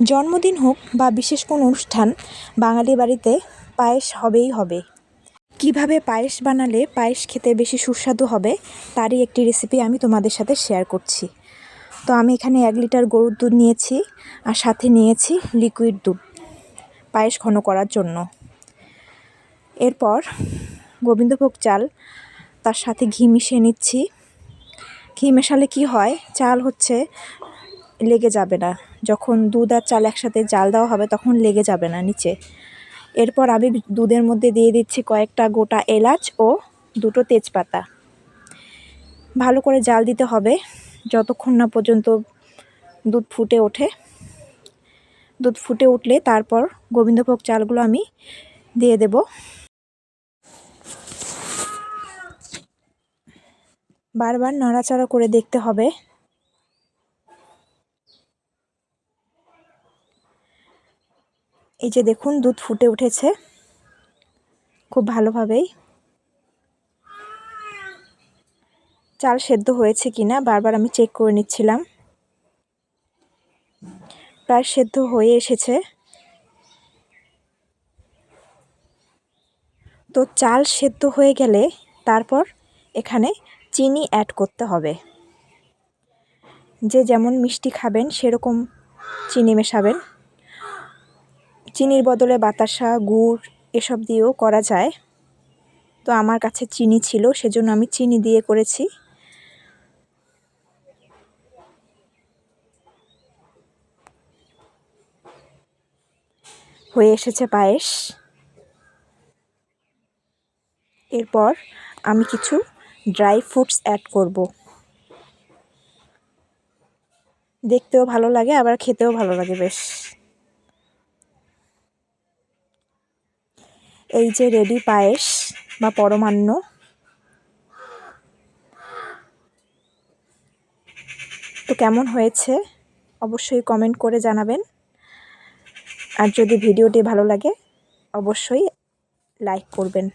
জন্মদিন হোক বা বিশেষ কোনো অনুষ্ঠান বাঙালি বাড়িতে পায়েস হবেই হবে। কীভাবে পায়েস বানালে পায়েস খেতে বেশি সুস্বাদু হবে, তারই একটি রেসিপি আমি তোমাদের সাথে শেয়ার করছি। তো আমি এখানে এক লিটার গরুর দুধ নিয়েছি আর সাথে নিয়েছি লিকুইড দুধ পায়েস ঘন করার জন্য। এরপর গোবিন্দভোগ চাল, তার সাথে ঘি মিশিয়ে নিচ্ছি। ঘি মেশালে কি হয়? চাল হচ্ছে লেগে যাবে না। যখন দুধ আর চাল একসাথে জাল দেওয়া হবে তখন লেগে যাবে না নিচে। এরপর আমি দুধের মধ্যে দিয়ে দিচ্ছি কয়েকটা গোটা এলাচ ও দুটো তেজপাতা। ভালো করে জাল দিতে হবে। যতক্ষণ না পর্যন্ত দুধ ফুটে ওঠে। দুধ ফুটে উঠলে তারপর গোবিন্দভোগ চালগুলো আমি দিয়ে দেব। বারবার নাড়াচাড়া করে দেখতে হবে। এই যে দেখুন, দুধ ফুটে উঠেছে খুব ভালোভাবেই। চাল সেদ্ধ হয়েছে কিনা বারবার আমি চেক করে নিচ্ছিলাম। প্রায় সেদ্ধ হয়ে এসেছে। তো চাল সেদ্ধ হয়ে গেলে তারপর এখানে চিনি অ্যাড করতে হবে। যে যেমন মিষ্টি খাবেন, সেরকম চিনি মেশাবেন। চিনির বদলে বাতাসা, গুড় এসব দিয়েও করা যায়। তো আমার কাছে চিনি ছিল, সেজন্য আমি চিনি দিয়ে করেছি। হয়ে এসেছে পায়েস। এরপর আমি কিছু ড্রাই ফ্রুটস অ্যাড করব। দেখতেও ভালো লাগে, আবার খেতেও ভালো লাগে বেশ। এই যে রেডি পায়েস বা পরমান্ন। তো কেমন হয়েছে? অবশ্যই কমেন্ট করে জানাবেন। আর যদি ভিডিওটি ভালো লাগে, অবশ্যই লাইক করবেন।